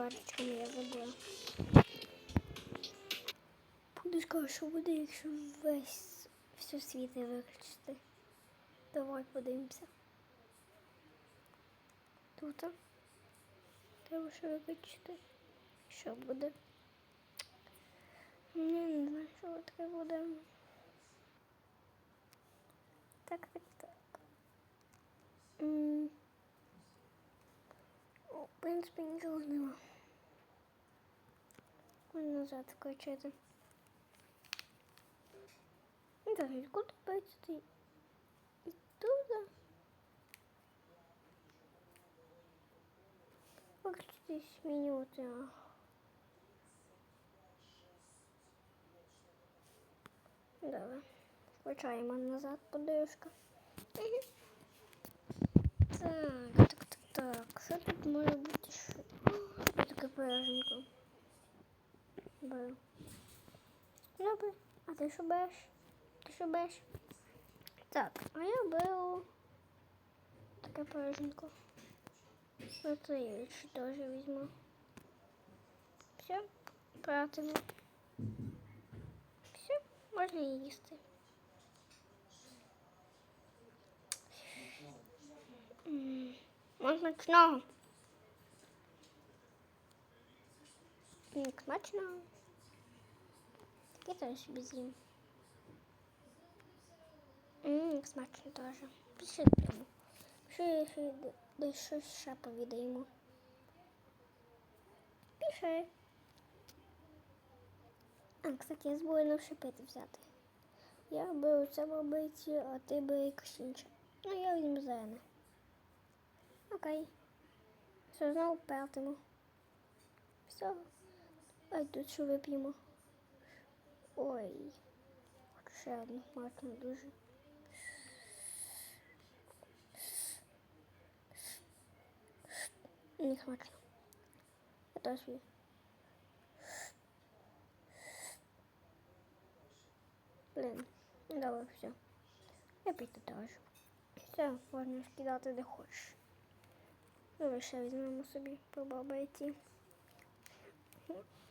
карточками я забула. Подушка, що буде, якщо весь все світло виключити? Давай подивимося. Тут. Треба ще виключити. Що буде? Ні, не знаю, що таке буде. Так, так, так. М. О, в принципі, нічого нема. Можна назад включити. Ну так, куди бачити? І туди. Виключити меню цього. Добре. Включаємо назад подушка. Так, Так. Що тут може бути Що таке пироженько? Беру. Добре. А ти що береш? Ти що береш? Так, а я беру таке пироженько. Оце я ще теж візьму. Все, пратимо. Все, можна їсти. М, Можна смачного. М, Смачного. Я теж собі з'їм. Ммм, смачно теж. Прямо. Пиши, ще десь ще повідаємо. Пиши. А, кстати, я забула навшипити взяти. Я беру це бабиці, а ти бери якось інше. Ну, я візьму зелене. Окей. Все, знову пертимо. Все. Ай, тут що вип'ємо. Ой. Ще одну смачну дуже. Не смачно. Я теж візьму. Блин, давай все. Я піти теж. Все, можна скидати де хочеш. Ну, ще візьмемо собі по бабайці.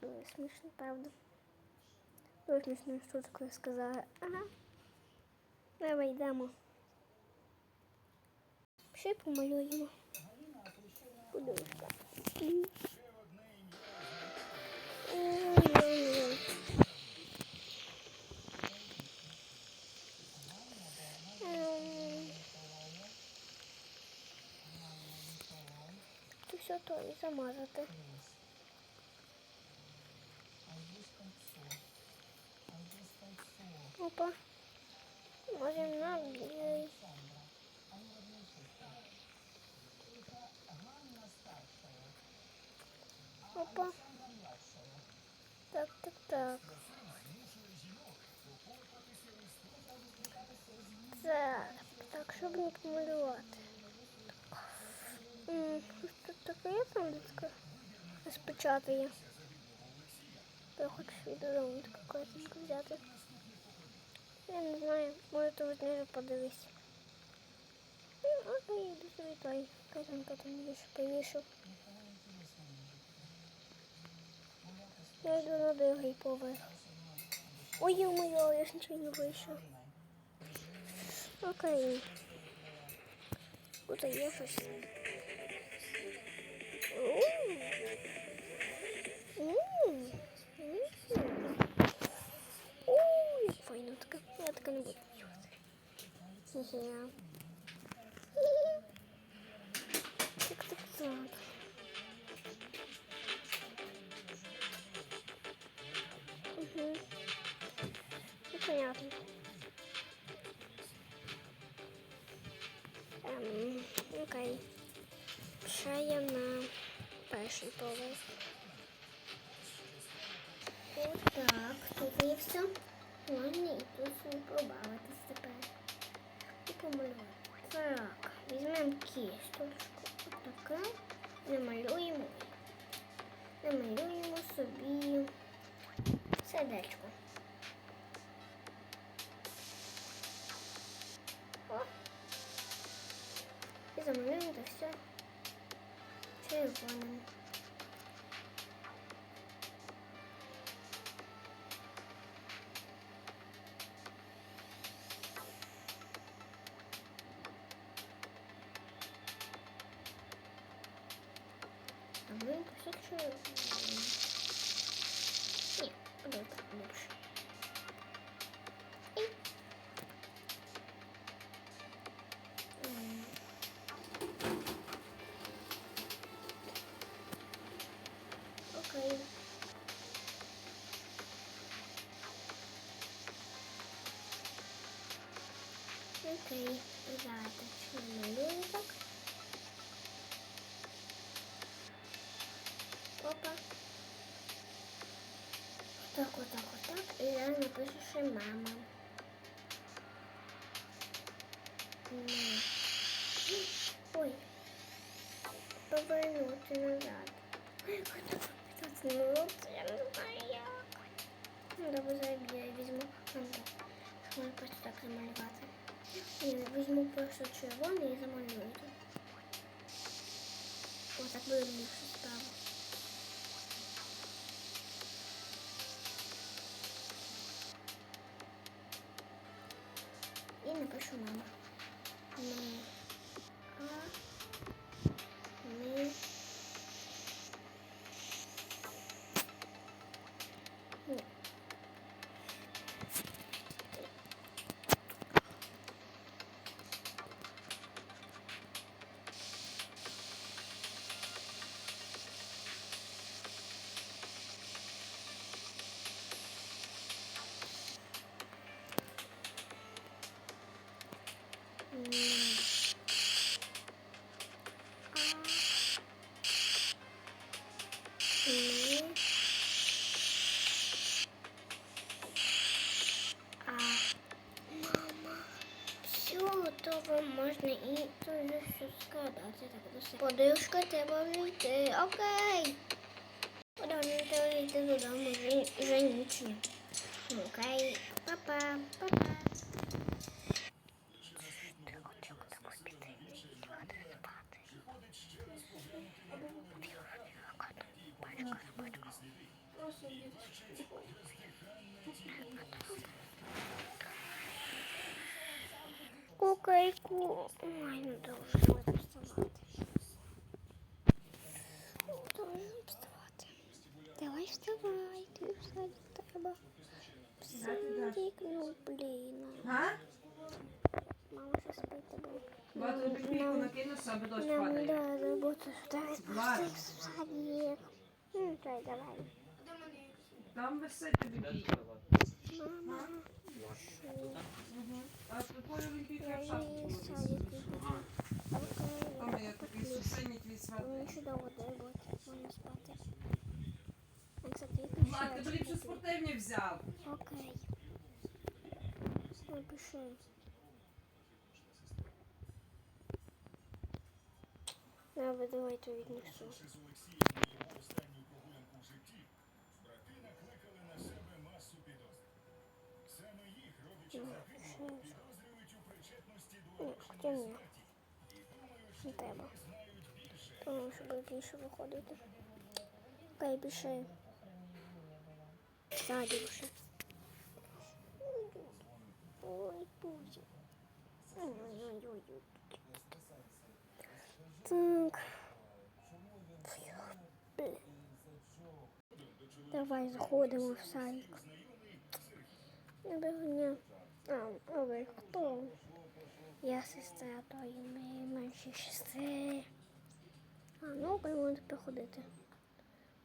Дуже смішно, правда. Дуже смішно штучку я сказала. Ага. Давай йдемо. Ще помалюємо. Подушка. То і замазати. Опа. Можемо на білий. Опа. Так, так, так. Так, так, щоб не помалювати. Дитка розпечатає. Я хочу відео картинку взяти. Я не знаю, може ти знизу подивись. Ну, окей, йду собі той. Картинка там більше повішав. Я йду на другий поверх. Ой, моє, я ж нічого не вийшов. Окей. Тут є щось. М. М. М. Ой, як файно таке. Я таке не буду чувати. Хе-хе. Так, так, так. Угу. Ну, понятно. Ем, окей. Ще я на перший поверх. Отак, тут є все. Можна і тут побавитись тепер. І помалювати. Так, візьмемо кісточку. Отаке. Намалюємо. Намалюємо собі сердечко. О. І замалюємо це все червоним. А ми кусок червоний. Окей, давайте намалюємо так. Опа. Так, отак, отак. І я напишу ще мама. Ой. Повернути назад. Ой, куди повернути? Я не знаю як. Ну, добре, я візьму. Ам, так. Просто так замалювати. Ні, візьму просто червоний і замалюю. тут. О, так буде ліпше справа. І напишу мама. Можна і тут вже все складати. Так, все. Подушка треба вийти. Окей. Подушка треба вийти додому, вже, вже ніч. Окей. Папа, папа. Тихо, тихо, так спіти. Лягати спати. Бачка, бачка. Кукайку. Ой, ну должен вставати. Должен вставати. Давай вставай, ти в треба. В садик, ну блін. Га? Мама ще спити буде. Влад, тобі квітку накинувся, аби дощ падає. да роботу давай Влад. в садик. Ну, давай. Там висить тобі квітка. Мама, А такої олімпійки я в шапку її буде. садик виходжу. Там я такий сусиній твій сват. Мені чудово до можна спати. Влад, ти б ліпше спортивні взяв. Окей. Напиши. Давай, давай, то віднесу. Ні, хоча ні. Не треба. Тому що більше виходити. Окей, пиши. Ззаді вже. Ой. Ой-ой-ой. Так. Давай заходимо в. Я бігня. А, а ви хто? Я сестра тої моєї меншої сестри. А, ну, будемо приходити.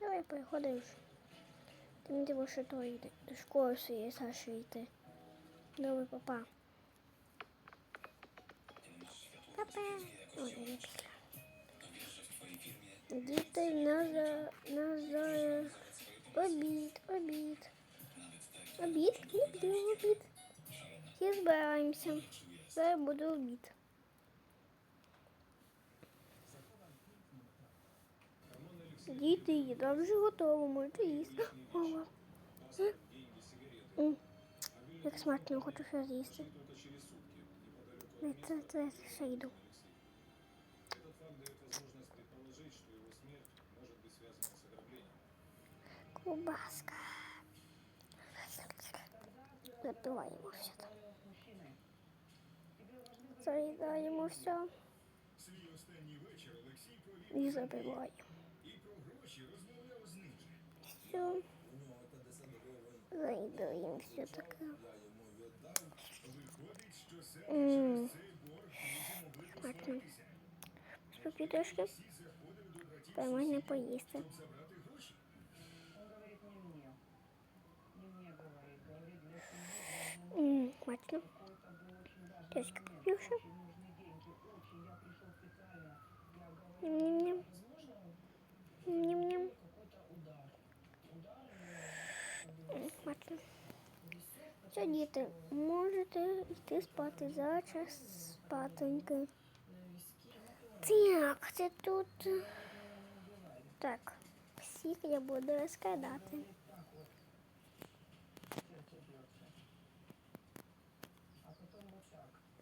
Давай приходиш. Ти мені треба ще то йти. До школи своєї Саші йти. Давай, папа. Папа. Ой, я пішла. Діти на за... на за... Обід, обід. Обід, люблю обід. Всі збираємося. Зараз буде обід. Діти, їда вже готова, можете їсти. Ова. М. М. Як смачно хочу ще з'їсти. Не, Це, це ще йду. Кубаска. Запиваємо все там. Заїдаємо все. І запиваємо. Все. Заиграем все такое. М. Смачно. З попітошки. Та можна поїсти. Смачно. Тёська попивши. Ням-ням-ням. Ням-ням. М, Смачно. Все, діти, можете йти спати за час спатоньки. Так, це тут. Так, всіх я буду розкладати.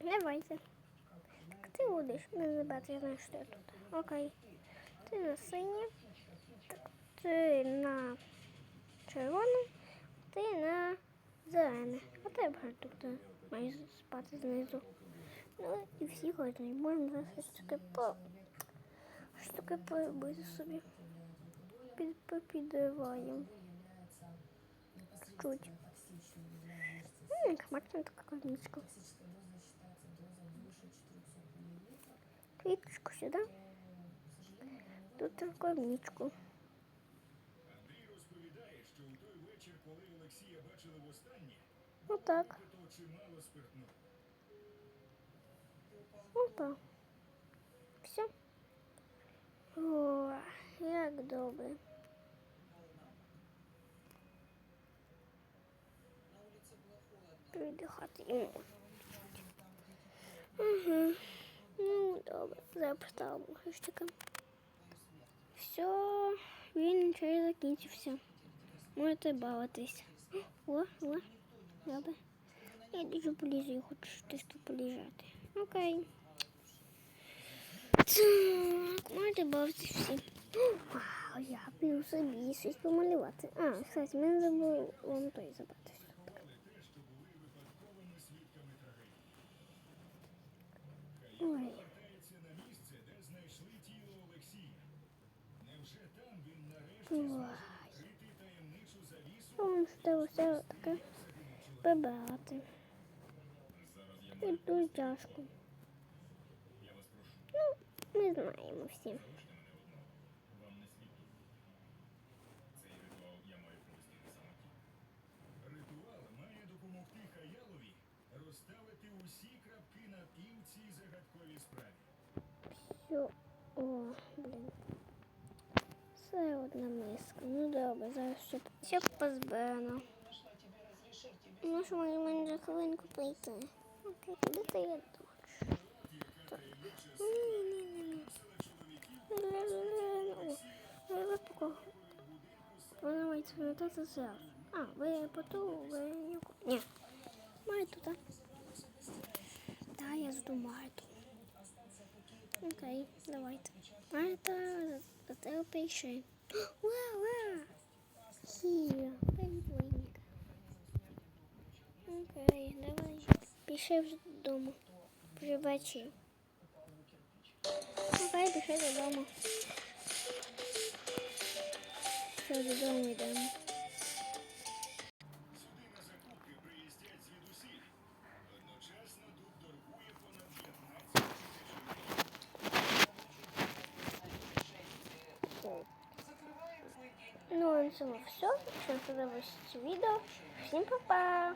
Давайте. Так, ти будеш називати, я знаю, що я тут. Окей. Ти на синє. Так, ти на червоне, ти на зелене. А ти багато хто має спати знизу. Ну і всі ходять. Можна зараз щось таке по щось поробити собі. Під, попідриваємо. Чуть. Ммм, смачна така клубничка. Квіточку сюди. Тут клубничку. Андрій Отак. то чимало спиртного. Опа. Все. О, як добре. Віддихати йому. Угу. Ну, добре. Зараз поставимо щось таке. Все, він через закінчився. Можете бавитись. О, о, Добре. Я дуже полізу, я хочу щось тут полежати. Окей. Так, можете бавитись всі. Вау, я піду собі щось помалювати. А, кстати, мене забув вам той забрати. Ой. Ой. відкрити таємничу? Он став все таке прибирати. І дуже тяжко. Ну, ми знаємо всі. На. Розставити усі крапки над «і» в цій загадковій справі. Все. О, блін. Все одна миска. Ну добре, зараз все, все позбирано. Може, мені за хвилинку прийти. Окей, куди ти йдеш? Так. Ні-ні-ні. Зараз. А, ви поту, ви нікуди. Ні. Маю тут. Да, я задумаю тут. Окей, давайте. А до тебе пише. Вау. Here, пингвиник. Окей, давай. Піши вже додому. Вже вечір. Окей, піши додому. Все, додому йдемо. Сюди на закупки приїздять звідусіль. Одночасно тут торгує понад 15 тисяч людей. Ну, на цьому все. Якщо сподобалось це відео, всім па-па!